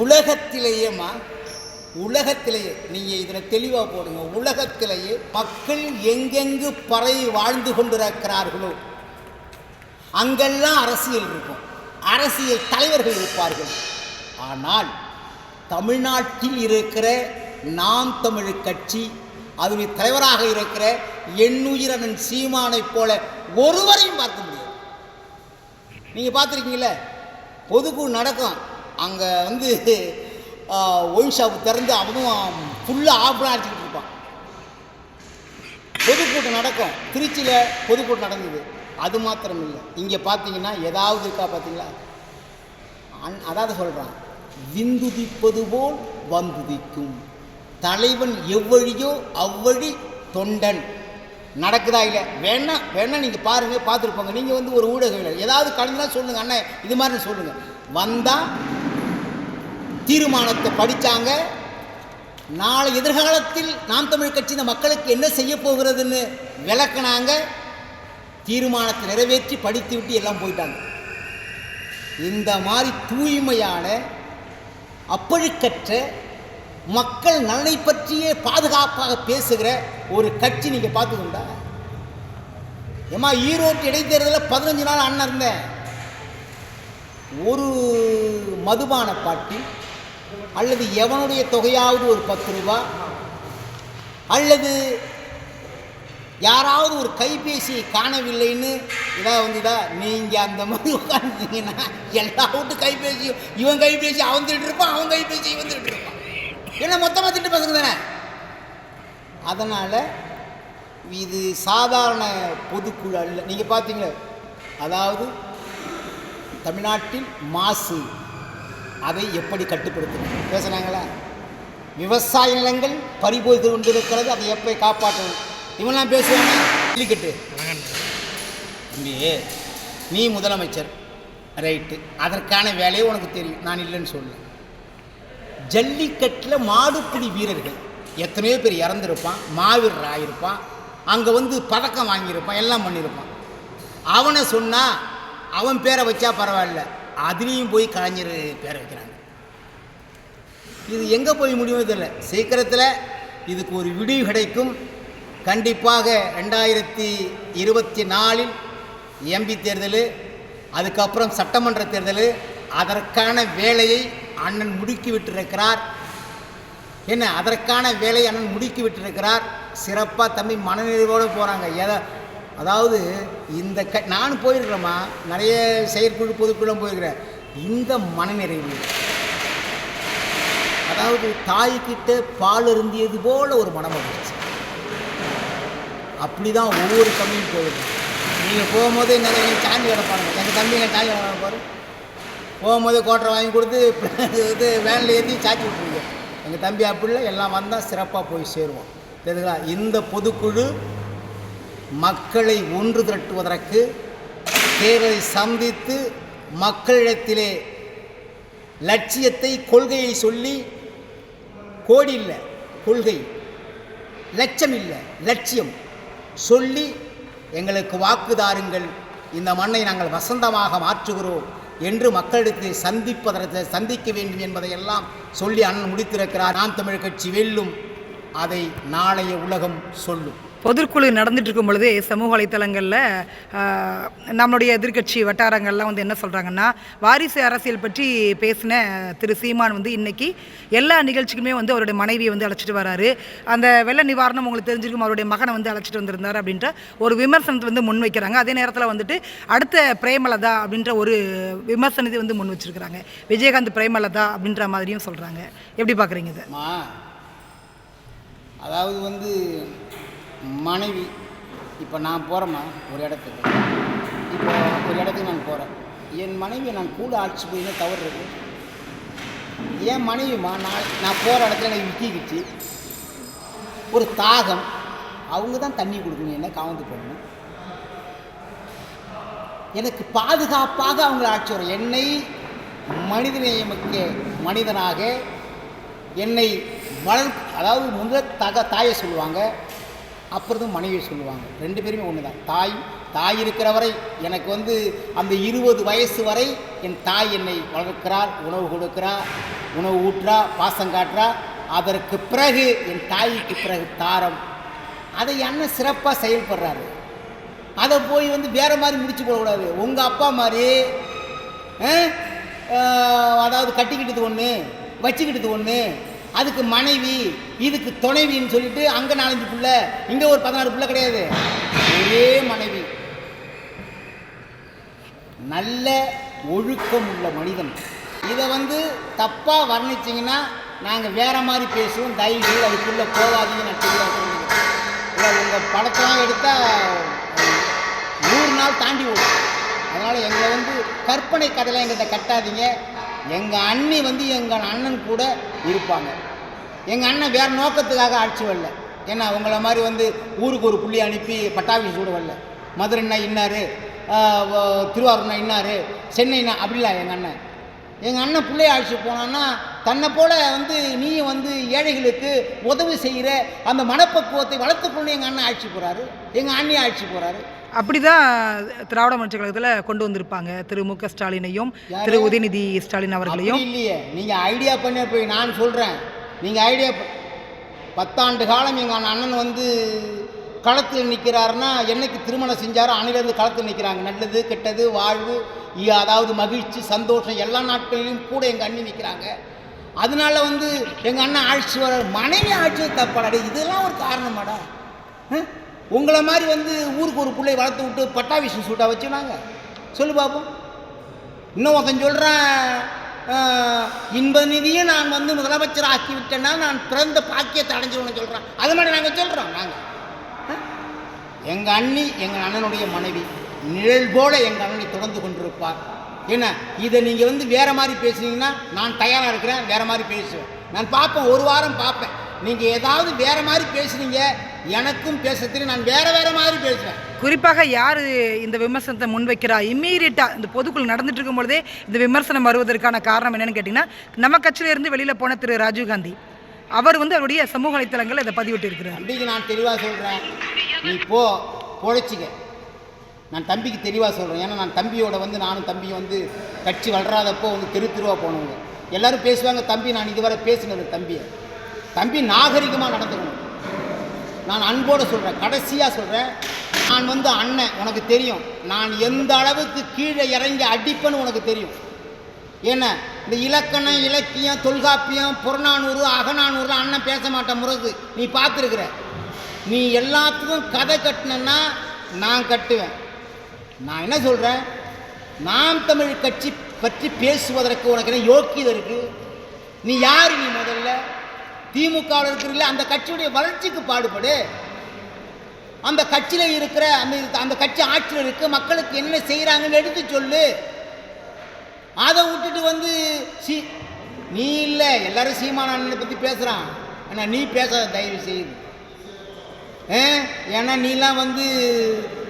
உலகத்திலேயேம்மா உலகத்திலேயே நீங்கள் இதில் தெளிவாக போடுங்க உலகத்திலேயே மக்கள் எங்கெங்கு பறவை வாழ்ந்து கொண்டிருக்கிறார்களோ அங்கெல்லாம் அரசியல் இருக்கும். அரசியல் தலைவர்கள் இருப்பார்கள். ஆனால் தமிழ்நாட்டில் இருக்கிற நாம் தமிழ் கட்சி அதனுடைய தலைவராக இருக்கிற எண்ணுயிரனன் சீமானைப் போல ஒருவரையும் பார்க்க முடியாது. நீங்கள் பார்த்துருக்கீங்களே பொதுக்குழு நடக்கும். அங்கே வந்து ஒயின் ஷாப் திறந்து அவனும் ஃபுல்லாக ஆஃப்லாம் அடிச்சுக்கிட்டு இருப்பான். பொதுக்கூட்டம் நடக்கும். திருச்சியில் பொதுக்கூட்டம் நடந்தது. அது மாத்திரம் இல்லை இங்கே பார்த்தீங்கன்னா ஏதாவது இருக்கா பார்த்தீங்களா அன் அதாவது சொல்கிறான் விந்துதிப்பது போல் வந்துதிக்கும் தலைவன் எவ்வழியோ அவ்வழி தொண்டன். நடக்குதா இல்லை வேணா வேணா நீங்கள் பாருங்கள் பார்த்துருப்பாங்க நீங்கள் வந்து ஒரு ஊடகங்கள் ஏதாவது கலந்துனா சொல்லுங்கள் அண்ணன் இது மாதிரி சொல்லுங்கள் வந்தால் தீர்மானத்தை படித்தாங்க நாளை எதிர்காலத்தில் நாம் தமிழ் கட்சி இந்த மக்களுக்கு என்ன செய்ய போகிறதுன்னு விளக்குனாங்க. தீர்மானத்தை நிறைவேற்றி படித்து விட்டு எல்லாம் போயிட்டாங்க. இந்த மாதிரி தூய்மையான அப்பழுக்கற்ற மக்கள் நலனை பற்றியே பாதுகாப்பாக பேசுகிற ஒரு கட்சி நீங்கள் பார்த்துக்கோண்டா ஏமா ஈரோட்டு இடைத்தேர்தலில் பதினஞ்சு நாள் அண்ணன் இருந்தேன். ஒரு மதுபான பாட்டி அல்லது எவனுடைய தொகையாவது ஒரு பத்து ரூபா? அல்லது யாராவது ஒரு கைபேசியை காணவில்லைன்னு இதாக வந்துடா நீங்கள் அந்த மாதிரி உட்காந்துட்டீங்கன்னா எல்லா வீட்டு கைபேசியும் இவன் கைபேசி அவன் திட்டு இருப்பான் அவன் கைபேசி இவன் இருப்பான். ஏன்னா மொத்தமாக திட்டு பசங்க தானே? அதனால் இது சாதாரண பொதுக்குழு அல்ல. நீங்கள் பார்த்தீங்களா அதாவது தமிழ்நாட்டில் மாசு. அதை எப்படி கட்டுப்படுத்தணும் பேசுனாங்களா விவசாய நிலங்கள் பறிபோய் கொண்டிருக்கிறது அதை எப்படி காப்பாற்றணும் இவன்லாம் பேசுவாங்க ஜல்லிக்கட்டு. தம்பி நீ முதலமைச்சர். ரைட்டு. அதற்கான வேலையை உனக்கு தெரியும். நான் இல்லைன்னு சொல்ல ஜல்லிக்கட்டில் மாடுப்பிடி வீரர்கள். எத்தனையோ பேர் இறந்துருப்பான் மாவீரர் ஆகியிருப்பான் அங்கே வந்து பதக்கம் வாங்கியிருப்பான் எல்லாம் பண்ணியிருப்பான். அவனை சொன்னால் அவன் பேரை வச்சா பரவாயில்ல. அதுலேயும் போய் கலைஞர் பேர வைக்கிறாங்க. இது எங்கே போய் முடியும் தெரியல. சீக்கிரத்தில் இதுக்கு ஒரு விடிவு கிடைக்கும். கண்டிப்பாக ரெண்டாயிரத்தி இருபத்தி நாலில் எம்பி தேர்தல் அதுக்கப்புறம் சட்டமன்ற தேர்தல் அதற்கான வேலையை அண்ணன் முடுக்கி விட்டிருக்கிறார். என்ன அதற்கான வேலையை அண்ணன் முடுக்கி விட்டிருக்கிறார். சிறப்பாக தம்பி மனநிறைவோடு போகிறாங்க எதை அதாவது இந்த க நான் போயிருக்கிறேம்மா. நிறைய செயற்குழு பொதுக்குழும் போயிருக்கிறேன். இந்த மனநிறைவு. அதாவது தாய்கிட்ட பால் அருந்தியது போல ஒரு மனம் வந்துச்சு. அப்படி தான் ஒவ்வொரு தம்பியும் போயிருக்கோம் நீங்கள் போகும்போது என்ன நீங்கள் சாஞ்சி கிடப்பாங்க எங்கள் தம்பிங்க சாஞ்சி கிடப்பாரு போகும்போது கோட்டரை வாங்கி கொடுத்து இது வேனில் ஏற்றி சாச்சி விட்ருங்க எங்கள் தம்பி அப்படி இல்லை எல்லாம் வந்தால் சிறப்பாக போய் சேருவோம் தெரியுதுங்களா? இந்த பொதுக்குழு மக்களை ஒன்று திரட்டுவதற்கு தேர்தலை சந்தித்து மக்களிடத்திலே லட்சியத்தை கொள்கையை சொல்லி கோடி இல்லை கொள்கை. லட்சம் இல்லை லட்சியம். சொல்லி எங்களுக்கு வாக்குதாருங்கள் இந்த மண்ணை நாங்கள் வசந்தமாக மாற்றுகிறோம் என்று மக்களிடத்தை சந்திப்பதற்கு சந்திக்க வேண்டும் என்பதையெல்லாம் சொல்லி அண்ணன் முடித்திருக்கிறார். நான் தமிழ் கட்சி வெல்லும். அதை நாளைய உலகம் சொல்லும். பொதுக்குழு நடந்துட்டு இருக்கும் பொழுதே சமூக வலைத்தளங்களில் நம்மளுடைய எதிர்க்கட்சி வட்டாரங்கள்லாம் வந்து என்ன சொல்கிறாங்கன்னா வாரிசு அரசியல் பற்றி பேசின திரு சீமான் வந்து இன்னைக்கு எல்லா நிகழ்ச்சிக்குமே வந்து அவருடைய மனைவியை வந்து அழைச்சிட்டு வராரு. அந்த வெள்ள நிவாரணம் உங்களுக்கு தெரிஞ்சிருக்கும் அவருடைய மகனை வந்து அழைச்சிட்டு வந்திருந்தார் அப்படின்ற ஒரு விமர்சனத்தை வந்து முன் வைக்கிறாங்க. அதே நேரத்தில் வந்துட்டு அடுத்த பிரேமலதா அப்படின்ற ஒரு விமர்சனத்தை வந்து முன் வச்சிருக்கிறாங்க. விஜயகாந்த் பிரேமலதா அப்படின்ற மாதிரியும் சொல்கிறாங்க எப்படி பார்க்குறீங்க இதை? அதாவது வந்து மனைவி இப்போ நான் போகிறேம்மா ஒரு இடத்துக்கு. இப்போ ஒரு இடத்துக்கு நான் போகிறேன் என் மனைவியை நான் கூட ஆட்சி போயின்னு தவறு இருக்கு என் மனைவிமா நான் நான் போகிற இடத்துல எனக்கு விக்கிக்கிச்சு ஒரு தாகம். அவங்க தான் தண்ணி கொடுக்கணும் என்ன காவந்து போடணும். எனக்கு பாதுகாப்பாக அவங்கள ஆட்சி வரும் என்னை மனிதநேயமிக்க மனிதனாக என்னை வளர் அதாவது முதல் தக தாயை சொல்லுவாங்க. அப்புறம் மனைவி சொல்லுவாங்க. ரெண்டு பேருமே ஒன்று தான் தாய் தாய் இருக்கிற வரை எனக்கு வந்து அந்த இருபது வயசு வரை என் தாய் என்னை வளர்க்கிறாள் உணவு கொடுக்கிறார் உணவு ஊற்றா பாசம் காட்டுறா. அதற்கு பிறகு என் தாய்க்கு பிறகு தாரம். அதை அண்ணன் சிறப்பாக செயல்படுறாரு? அதை போய் வந்து வேற மாதிரி முடிச்சு போடக்கூடாது. உங்கள் அப்பா மாதிரி அதாவது கட்டிக்கிட்டது ஒன்று வச்சுக்கிட்டது ஒன்று அதுக்கு மனைவி இதுக்கு துணைவின்னு சொல்லிட்டு அங்கே நாலஞ்சு பிள்ளை இங்கே ஒரு பதினாறு பிள்ளை கிடையாது. ஒரே மனைவி. நல்ல ஒழுக்கம் உள்ள மனிதன். இதை வந்து தப்பாக வர்ணிச்சிங்கன்னா நாங்கள் வேற மாதிரி பேசுவோம் தயவு செய்து அதுக்குள்ளே போகாதீங்க நான் தெளிவாக சொல்லிக்கிறேன் இல்லை உங்கள் படத்தெல்லாம் எடுத்தால் நூறு நாள் தாண்டி ஓடும். அதனால் எங்களை வந்து கற்பனை கதையெல்லாம் எங்கள்கிட்ட கட்டாதீங்க. எங்கள் அண்ணி வந்து எங்கள் அண்ணன் கூட இருப்பாங்க. எங்கள் அண்ணன் வேறு நோக்கத்துக்காக ஆட்சி வரல. ஏன்னா உங்களை மாதிரி வந்து ஊருக்கு ஒரு புள்ளி அனுப்பி பட்டாபி சூட வரல. மதுரைன்னா இன்னார் திருவாரூர்னா இன்னார் சென்னைனா அப்படிலாம் எங்கள் அண்ணன். எங்கள் அண்ணன் பிள்ளைய ஆட்சி போனான்னா தன்னை போல் வந்து நீயும் வந்து ஏழைகளுக்கு உதவி செய்கிற அந்த மனப்பக்குவத்தை வளர்த்துக்கொண்டு எங்கள் அண்ணன் ஆட்சி போகிறாரு எங்கள் அண்ணி ஆட்சி போகிறாரு அப்படிதான் திராவிட முன்னேற்ற கழகத்தில் கொண்டு வந்திருப்பாங்க. திரு மு க ஸ்டாலினையும் திரு உதயநிதி ஸ்டாலின் அவர்களையும். அப்படி இல்லையே. நீங்கள் ஐடியா பண்ணி போய் நான் சொல்கிறேன் நீங்கள் ஐடியா பத்தாண்டு காலம் எங்கள் அண்ணன் வந்து களத்தில் நிற்கிறாருன்னா என்னைக்கு திருமணம் செஞ்சாரோ அன்னிலிருந்து களத்தில் நிற்கிறாங்க நல்லது கெட்டது வாழ்வு அதாவது மகிழ்ச்சி சந்தோஷம் எல்லா நாட்களிலும் கூட எங்கள் அண்ணி நிற்கிறாங்க அதனால வந்து எங்கள் அண்ணன் ஆட்சி வர மனைவி ஆட்சி தப்பாடா இதெல்லாம் ஒரு காரணமாடா? உங்களை மாதிரி வந்து ஊருக்கு ஒரு பிள்ளை வளர்த்து விட்டு பட்டாபிஷன் சூட்டாக வச்சுனாங்க. சொல்லு பார்ப்போம் இன்னும் ஒருத்தன் சொல்கிறேன் இன்ப நிதியை நான் வந்து முதலமைச்சர் ஆக்கி விட்டேன்னா நான் பிறந்த பாக்கியத்தை அடைஞ்சிருவேன்னு சொல்கிறேன் அது மாதிரி நாங்கள் சொல்கிறோம் நாங்கள் எங்கள் அண்ணி எங்கள் அண்ணனுடைய மனைவி நிழல் போல எங்கள் அண்ணனை தொடர்ந்து கொண்டிருப்பார் என்ன? இதை நீங்கள் வந்து வேறு மாதிரி பேசுனீங்கன்னா நான் தயாராக இருக்கிறேன் வேறு மாதிரி பேசுவேன். நான் பார்ப்பேன் ஒரு வாரம் பார்ப்பேன். நீங்கள் ஏதாவது வேறு மாதிரி பேசுனீங்க எனக்கும் பேச தெரியும் நான் வேற வேற மாதிரி பேசுவேன். குறிப்பாக யார் இந்த விமர்சனத்தை முன்வைக்கிறா? இம்மீடியட்டாக இந்த பொதுக்குள் நடந்துட்டு இருக்கும் பொழுதே இந்த விமர்சனம் வருவதற்கான காரணம் என்னன்னு கேட்டிங்கன்னா நம்ம கட்சியிலிருந்து வெளியில் போன திரு ராஜீவ்காந்தி அவர் வந்து அவருடைய சமூக வலைத்தளங்களில் இதை பதிவிட்டு இருக்கிறார். தம்பிக்கு நான் தெளிவாக சொல்கிறேன் நீ போ பொழைச்சிக்க. நான் தம்பிக்கு தெளிவாக சொல்கிறேன் ஏன்னா நான் தம்பியோட வந்து நானும் தம்பி வந்து கட்சி வளராதப்போ வந்து தெரு தெருவா போனவங்க. எல்லாரும் பேசுவாங்க தம்பி நான் இதுவரை பேசினது தம்பியை. தம்பி நாகரிகமாக நடந்துக்கணும். நான் அன்போடு சொல்கிறேன் கடைசியாக சொல்கிறேன் நான் வந்து அண்ணன் உனக்கு தெரியும். நான் எந்த அளவுக்கு கீழே இறங்கி அடிப்பேன்னு உனக்கு தெரியும். என்ன? இந்த இலக்கணம் இலக்கியம் தொல்காப்பியம் புறநானூறு அகநானூறு அண்ணன் பேச மாட்டேன் முரசு. நீ பார்த்துருக்குற. நீ எல்லாத்துக்கும் கதை கட்டினன்னா நான் கட்டுவேன். நான் என்ன சொல்கிறேன் நாம் தமிழ் கட்சி பற்றி பேசுவதற்கு உனக்கு என்ன யோக்கியதை இருக்குது நீ யார் நீ முதல்ல? திமுகவில் இருக்கிறீங்களே அந்த கட்சியுடைய வளர்ச்சிக்கு பாடுபடு. அந்த கட்சியில் இருக்கிற அந்த அந்த கட்சி ஆட்சியில் இருக்கு மக்களுக்கு என்ன செய்கிறாங்கன்னு எடுத்து சொல்லு. அதை விட்டுட்டு வந்து சி நீ இல்லை எல்லாரும் சீமான அண்ணனை பற்றி பேசுகிறான் ஆனால் நீ பேசாத தயவு செய்யுது ஏன்னா நீலாம் வந்து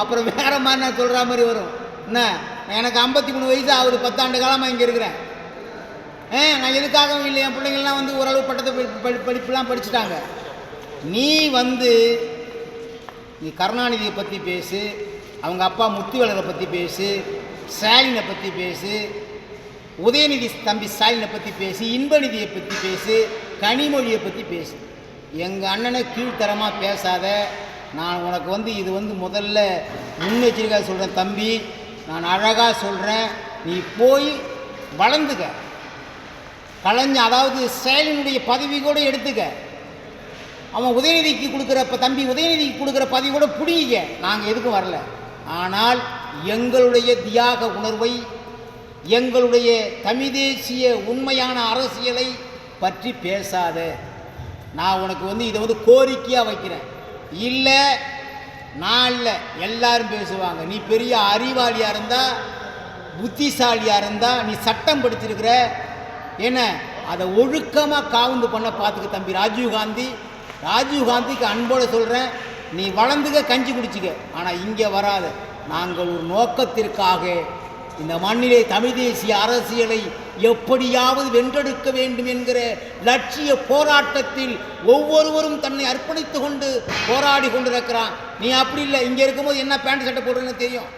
அப்புறம் வேற மாதிரி நான் சொல்கிற மாதிரி வரும். என்ன? எனக்கு ஐம்பத்தி மூணு வயசு அவர் பத்தாண்டு காலமாக இங்கே இருக்கிறேன். ஏ நான் எதுக்காகவும் இல்லை என் பிள்ளைங்கள்லாம் வந்து ஓரளவு பட்டத்தை படி- படி படிப்புலாம் படிச்சுட்டாங்க. நீ வந்து நீ கருணாநிதியை பற்றி பேசு அவங்க அப்பா முத்துவேலரை பற்றி பேசு ஸ்டாலினை பற்றி பேசு உதயநிதி தம்பி ஸ்டாலினை பற்றி பேசு இன்பநிதியை பற்றி பேசு கனிமொழியை பற்றி பேசு. எங்கள் அண்ணனை கீழ்த்தரமாக பேசாத நான் உனக்கு வந்து இது வந்து முதல்ல முன்னெச்சரிக்கையாக சொல்கிறேன் தம்பி நான் அழகாக சொல்கிறேன் நீ போய் வளர்ந்துக்க. கலைஞ அதாவது ஸ்டாலினுடைய பதவி கூட எடுத்துக்க. அவன் உதயநிதிக்கு கொடுக்குறப்ப தம்பி உதயநிதிக்கு கொடுக்குற பதவி கூட பிடிங்க நாங்கள் எதுக்கும் வரல. ஆனால் எங்களுடைய தியாக உணர்வை எங்களுடைய தமிழ் தேசிய உண்மையான அரசியலை பற்றி பேசாத. நான் உனக்கு வந்து இதை வந்து கோரிக்கையாக வைக்கிறேன். இல்லை நான் இல்லை. எல்லாரும் பேசுவாங்க. நீ பெரிய அறிவாளியாக இருந்தால் புத்திசாலியாக இருந்தால் நீ சட்டம் படிச்சிருக்கிற என்ன? அதை ஒழுக்கமாக காவுந்து பண்ண பார்த்துக்க தம்பி ராஜீவ்காந்தி ராஜீவ்காந்திக்கு அன்போடு சொல்கிறேன் நீ வளர்ந்துக்க கஞ்சி குடிச்சிக்க. ஆனால் இங்கே வராது. நாங்கள் ஒரு நோக்கத்திற்காக இந்த மண்ணிலே தமிழ் தேசிய அரசியலை எப்படியாவது வென்றெடுக்க வேண்டும் என்கிற லட்சிய போராட்டத்தில் ஒவ்வொருவரும் தன்னை அர்ப்பணித்து கொண்டு போராடி கொண்டிருக்கிறான். நீ அப்படி இல்லை. இங்கே இருக்கும்போது என்ன பேண்ட் சட்டை போடுறேன்னு தெரியும்.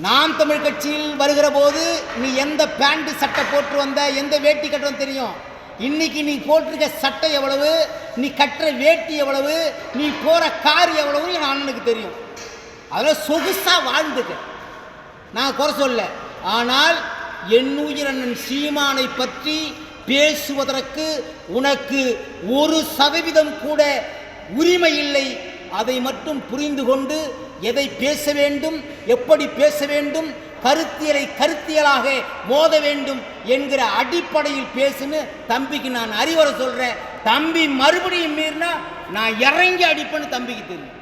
நாம் தமிழ் கட்சியில் வருகிற போது நீ எந்த பேண்ட் சட்டை போட்டு வந்த எந்த வேட்டி கட்டுறது தெரியும். இன்னைக்கு நீ போட்டிருக்க சட்டை எவ்வளவு நீ கட்டுற வேட்டி எவ்வளவு நீ போற கார் எவ்வளவு என் அண்ணனுக்கு தெரியும். அதெல்லாம் சொகுசா வாழ்ந்துக்க நான் குறை சொல்ல. ஆனால் என் உயிரண்ணன் சீமானை பற்றி பேசுவதற்கு உனக்கு ஒரு சதவீதம் கூட உரிமை இல்லை. அதை மட்டும் புரிந்து கொண்டு எதை பேச வேண்டும் எப்படி பேச வேண்டும் கருத்தியலை கருத்தியலாக மோத வேண்டும் என்கிற அடிப்படையில் பேசுன்னு தம்பிக்கு நான் அறிவுரை சொல்கிறேன் தம்பி மறுபடியும் மீறினா நான் இறங்கி அடிப்பேன்னு தம்பிக்கு தெரியும்.